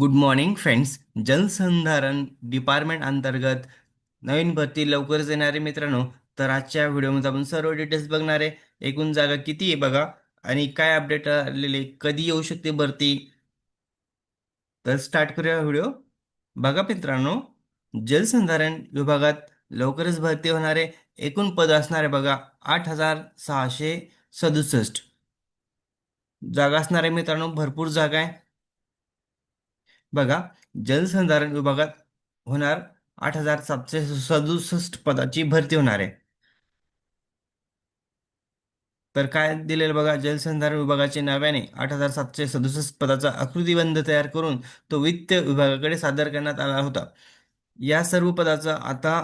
Good morning friends जलसंधारण department अंतर्गत नवीन भरती लवकरच येणारे मित्रांनो. तर आजच्या व्हिडिओमध्ये आपण सर्व डिटेल्स बघणार आहे. एकूण जागा किती आहे बघा. आणि काय अपडेट आलेले कधी येऊ शकते भरती? तर स्टार्ट करूया व्हिडिओ बघा मित्रांनो जलसंधारण विभागात लवकरच भरती होणारे एकूण पद असणारे बघा आठ हजार सहाशे सदुसष्ट. जागा असणारे मित्रांनो भरपूर जागा आहे. बघा जलसंधारण विभागात होणार आठ हजार सातशे सदुसष्ट पदाची भरती होणार आहे. तर काय दिलेलं बघा जलसंधारण विभागाचे नव्याने आठ हजार सातशे सदुसष्ट पदाचा आकृतीबंध तयार करून तो वित्त विभागाकडे सादर करण्यात आला होता. या सर्व पदाचा आता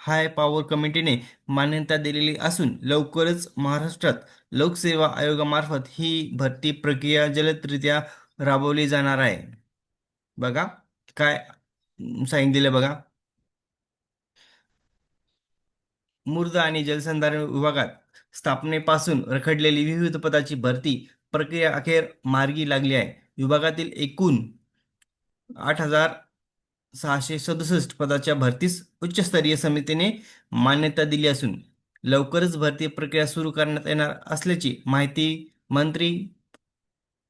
हाय पॉवर कमिटीने मान्यता दिलेली असून लवकरच महाराष्ट्रात लोकसेवा आयोगामार्फत ही भरती प्रक्रिया जलदरित्या राबवली जाणार आहे. बघा काय सांगितलेलं बघा. मृदा आणि जलसंधारण विभागात स्थापनेपासून रखडलेली विविध पदाची भरती प्रक्रिया अखेर मार्गी लागली आहे. विभागातील एकूण आठ हजार सहाशे सदुसष्ट पदाच्या भरतीस उच्चस्तरीय समितीने मान्यता दिली असून लवकरच भरती प्रक्रिया सुरू करण्यात येणार असल्याची माहिती मंत्री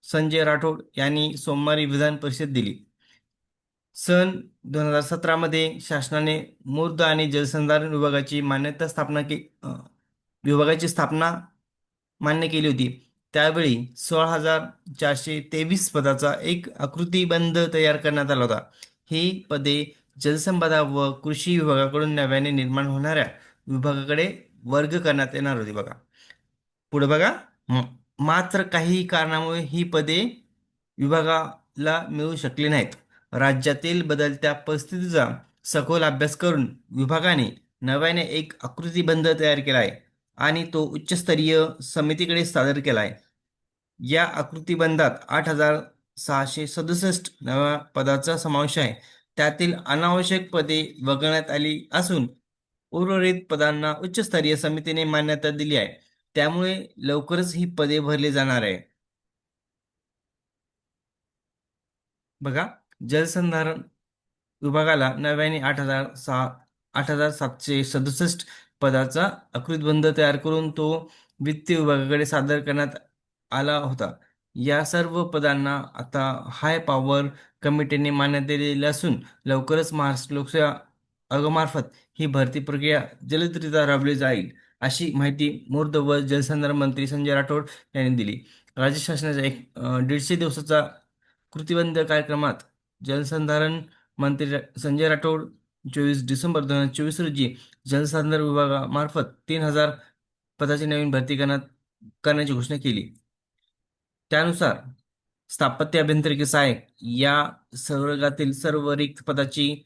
संजय राठोड यांनी सोमवारी विधान परिषद दिली. सन दोन हजार सतरामध्ये शासनाने मृद आणि जलसंधारण विभागाची मान्यता स्थापना के अ, विभागाची स्थापना मान्य केली होती. त्यावेळी सोळा हजार चारशे तेवीस पदाचा एक आकृतीबंध तयार करण्यात आला होता. ही पदे जलसंपदा व कृषी विभागाकडून नव्याने निर्माण होणाऱ्या विभागाकडे वर्ग करण्यात येणार होती बघा. पुढे बघा. मात्र काही कारणामुळे ही पदे विभागाला मिळू शकली नाहीत. राज्यातील बदलत्या परिस्थितीचा सखोल अभ्यास करून विभागाने नव्याने एक आकृतीबंध तयार केला आहे आणि तो उच्चस्तरीय समितीकडे सादर केला आहे या आकृतीबंधात आठ हजार सहाशे सदुसष्ट नव्या पदाचा समावेश आहे. त्यातील अनावश्यक पदे वगळण्यात आली असून उर्वरित पदांना उच्चस्तरीय समितीने मान्यता दिली आहे. त्यामुळे लवकरच ही पदे भरली जाणार आहे. बघा. जलसंधारण विभागाला नव्याने आठ हजार सहा आठ हजार सातशे सदुसष्ट पदाचा आकृतबंध तयार करून तो वित्त विभागाकडे सादर करण्यात आला होता. या सर्व पदांना आता हाय पॉवर कमिटीने मान्यता दिलेली असून लवकरच महाराष्ट्र लोकसेवा आयोगामार्फत ही भरती प्रक्रिया जलदरित्या राबवली जाईल अशी माहिती मूर्त व जलसंधारण मंत्री संजय राठोड यांनी दिली. राज्य शासनाच्या एक दीडशे दिवसाचा कृतिबंध कार्यक्रमात जलसंधारण मंत्री संजय राठोड चोवीस डिसेंबर दोन हजार चोवीस रोजी जलसंधारण विभागामार्फत तीन हजार पदाची नवीन भरती करण्यात करण्याची घोषणा केली. त्यानुसार स्थापत्य अभियांत्रिकी सहाय्यक या संवर्गातील सर्व रिक्त पदाची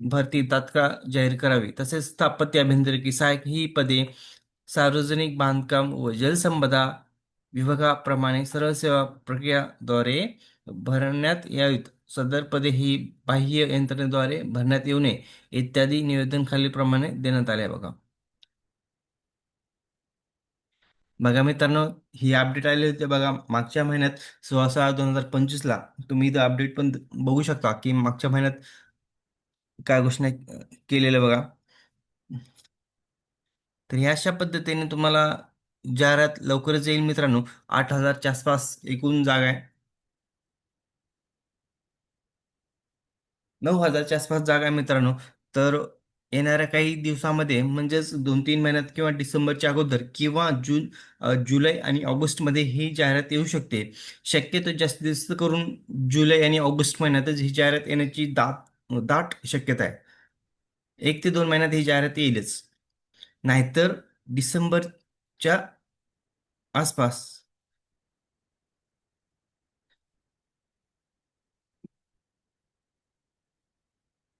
भरती तात्काळ जाहीर करावी. तसेच स्थापत्य अभियांत्रिकी सहाय्यक ही पदे सार्वजनिक बांधकाम व जलसंपदा विभागाप्रमाणे सरळ सेवा प्रक्रियाद्वारे भरण्यात यावीत. सदर पदे ही बाह्य यंत्रणेद्वारे भरण्यात येऊ नये इत्यादी निवेदन खालीलप्रमाणे देण्यात आले आहे बघा. बघा मित्रांनो ही अपडेट आली होती बघा मागच्या महिन्यात सोळा सहा दोन हजार पंचवीसला. तुम्ही इथं अपडेट पण बघू शकता की मागच्या महिन्यात काय घोषणा केलेल्या केलेलं बघा. तर ह्या अशा पद्धतीने तुम्हाला जाहिरात लवकरच येईल मित्रांनो. आठ हजारच्या आसपास एकूण जागा आहे. नऊ हजारच्या आसपास जागा आहे मित्रांनो. तर येणाऱ्या काही दिवसामध्ये म्हणजेच दोन तीन महिन्यात किंवा डिसेंबरच्या अगोदर किंवा जून जुलै आणि ऑगस्टमध्ये ही जाहिरात येऊ शकते. शक्यतो जास्तीत जास्त करून जुलै आणि ऑगस्ट महिन्यातच ही जाहिरात येण्याची दाट दाट शक्यता आहे. एक ते दोन महिन्यात ही जाहिरात येईलच. नाहीतर डिसेंबरच्या आसपास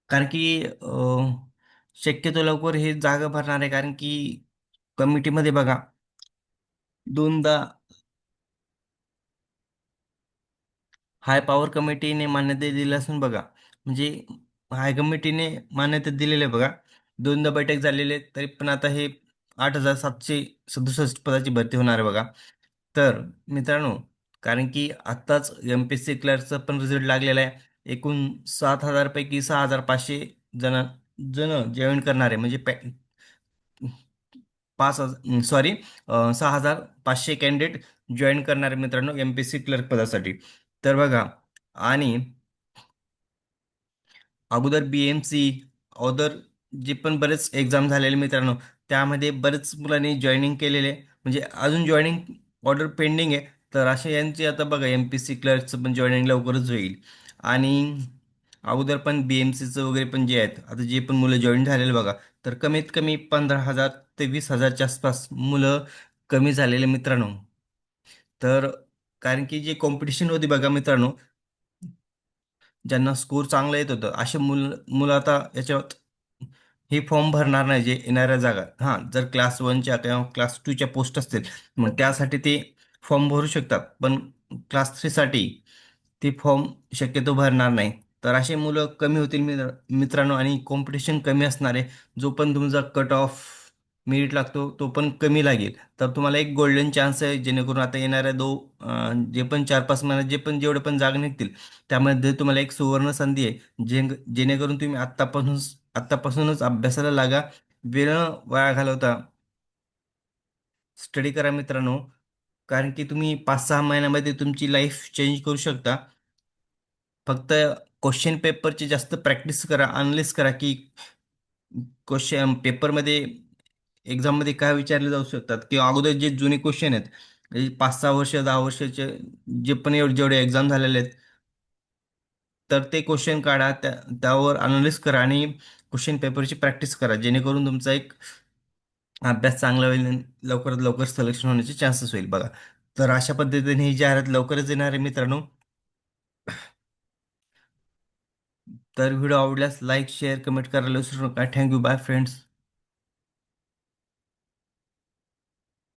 कारण की अ, शक्यतो लवकर हे जागा भरणार आहे. कारण की कमिटीमध्ये बघा दोनदा हाय पॉवर कमिटीने मान्यता दिली असून बघा म्हणजे हाय कमिटीने मान्यता दिलेली आहे बघा. दोनदा बैठक झालेले आहे तरी पण आता हे आठ हजार सातशे सदुसष्ट पदाची भरती होणार आहे बघा. तर मित्रांनो कारण की आत्ताच एम पी एस सी क्लर्कचा पण रिझल्ट लागलेला आहे. एकूण सात हजारपैकी सहा हजार पाचशे जण जण जॉईन करणारे म्हणजे पॅ पाच हजार सॉरी सहा हजार पाचशे कॅन्डिडेट जॉईन करणारे मित्रांनो एम पी सी क्लर्क पदासाठी. तर बघा आणि अगोदर बी एम सी अगोदर जे पण बरेच एक्झाम झालेले मित्रांनो त्यामध्ये बरेच मुलांनी जॉईनिंग केलेले म्हणजे अजून जॉईनिंग ऑर्डर पेंडिंग आहे. तर अशा यांचे आता बघा एम पी सी क्लर्कचं पण जॉईनिंग लवकरच होईल. आणि अगोदर पण बी एम सीचं वगैरे पण जे आहेत आता जे पण मुलं जॉईन झालेले बघा तर कमीत कमी पंधरा हजार ते वीस हजारच्या आसपास मुलं कमी झालेले मित्रांनो. तर कारण की जे कॉम्पिटिशन होती बघा मित्रांनो ज्यांना स्कोर चांगला येत होतं असे मुल मुलं आता याच्यात हे फॉर्म भरणार नाही जे येणाऱ्या जागा. हां जर क्लास वनच्या किंवा क्लास टूच्या पोस्ट असतील मग त्यासाठी ते फॉर्म भरू शकतात. पण क्लास थ्रीसाठी ती फॉर्म शक्यतो भरणार नाही. तर असे मुलं कमी होतील मित्र मित्रांनो आणि कॉम्पिटिशन कमी असणारे जो पण तुमचा कट ऑफ मेरिट लागतो तो पण कमी लागेल. तर तुम्हाला एक गोल्डन चान्स आहे जेणेकरून आता येणाऱ्या दो जे पण चार पाच महिन्यात जे पण जेवढे पण जागा निघतील त्यामध्ये तुम्हाला एक सुवर्ण संधी आहे. जे जेणेकरून तुम्ही आत्तापासून आत्तापासूनच अभ्यासाला लागा. वेळ वाया घालवता. स्टडी करा मित्रांनो. कारण की तुम्ही पाच सहा महिन्यामध्ये तुमची लाईफ चेंज करू शकता. फक्त क्वेश्चन पेपरची जास्त प्रॅक्टिस करा अनालिस करा की क्वेश्चन पेपरमध्ये एक्झाममध्ये काय विचारले जाऊ शकतात. किंवा अगोदर जे जुने क्वेश्चन आहेत म्हणजे पाच सहा वर्ष दहा वर्षाचे जे पण एवढे जेवढे एक्झाम झालेले आहेत तर ते क्वेश्चन काढा त्या त्यावर अनालिस करा आणि क्वेश्चन पेपरची प्रॅक्टिस करा. जेणेकरून तुमचा एक अभ्यास चांगला होईल आणि लवकरात लवकर सिलेक्शन होण्याचे चान्सेस होईल. बघा तर अशा पद्धतीने ही जाहिरात लवकरच येणार आहे मित्रांनो. तर व्हिडिओ आवडल्यास लाईक शेअर कमेंट करायला विसरू नका. Thank you bye friends